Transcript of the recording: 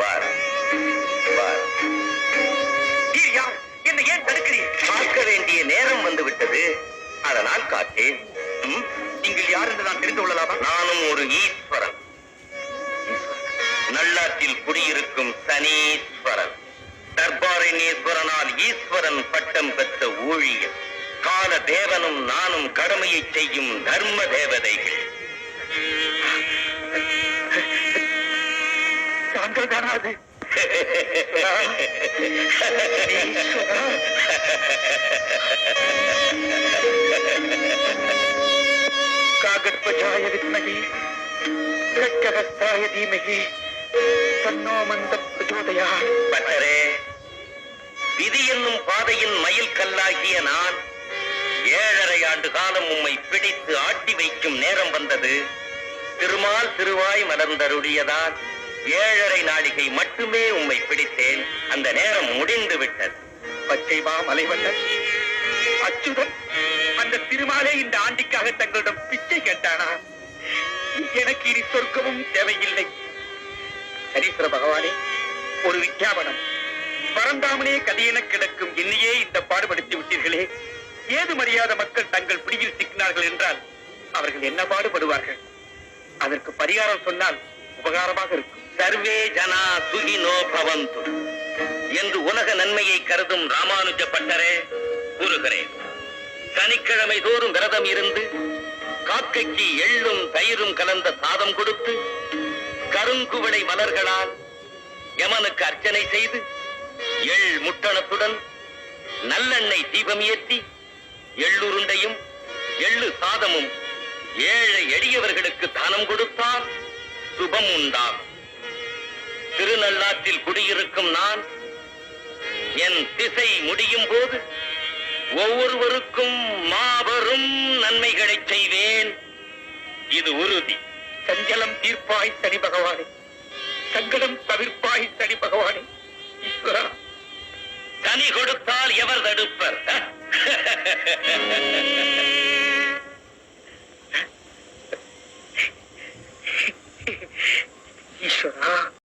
வார் வார் யார் என்னை ஏன் தடுக்கிறீர்? பார்க்க வேண்டிய நேரம் வந்து விட்டது அதனால் காத்தேன். நீங்கள் யார் என்று நான் தெரிந்து கொள்ளலாமா? நானும் ஒரு ஈஸ்வரன். நல்லாற்றில் குடியிருக்கும் சனீஸ்வரன். தர்பாரணீஸ்வரனால் ஈஸ்வரன் பட்டம் பெற்ற ஊழியர் கால தேவனும் நானும் கடமையை செய்யும் தர்ம தேவதைகள். அது காகத்வஜாய வித்மகி பிரக்ககஸ்தாய தீமகி தன்னோ மந்த பிரச்சோதயா. பட்டரே விதி என்னும் பாதையின் மயில் கல்லாகிய நான் ஏழரை ஆண்டு காலம் உம்மை பிடித்து ஆட்டி வைக்கும் நேரம் வந்தது. திருமால் திருவாய் மலர்ந்தருளியதால் ஏழரை நாளிகை மட்டுமே உம்மை பிடித்தேன். அந்த நேரம் முடிந்து விட்டது. பச்சை மா மலைவண்ணன். அச்சுதன் அந்த திருமாலே இந்த ஆண்டிக்காக தங்களிடம் பிச்சை கேட்டானா? எனக்கு இனி சொர்க்கமும் தேவையில்லை. ஹரீஸ்வர பகவானே ஒரு விஞ்ஞாபனம். பரந்தாமனே கதையென கிடக்கும் என்னையே இந்த பாடுபடுத்தி விட்டீர்களே. ஏது மரியாத மக்கள் தங்கள் பிடியில் சிக்கினார்கள் என்றால் அவர்கள் என்ன பாடுபடுவார்கள்? அதற்கு பரிகாரம் சொன்னால் உபகாரமாக இருக்கும். சர்வே ஜனா சுகினோ பவந்து. என்று உலக நன்மையை கருதும் ராமானுஜ பட்டரே கூறுகிறேன். சனிக்கிழமை தோறும் விரதம் இருந்து காக்கைக்கு எள்ளும் தயிரும் கலந்த சாதம் கொடுத்து கருங்குவளை மலர்களால் யமனுக்கு அர்ச்சனை செய்து எள் முட்டணத்துடன் நல்லெண்ணெய் தீபம் ஏற்றி எள்ளுருண்டையும் எள்ளு சாதமும் ஏழை எளியவர்களுக்கு தானம் கொடுத்தால் சுபம் உண்டாகும். திருநள்ளாற்றில் குடியிருக்கும் நான் என் திசை முடியும் போது ஒவ்வொருவருக்கும் மாபெரும் நன்மைகளை செய்வேன். இது உறுதி. சஞ்சலம் தீர்ப்பாய் சனி பகவானே. சங்கடம் தவிர்ப்பாய் சனி பகவானே. கனி கொடுத்தால் எவர் தடுப்பர்?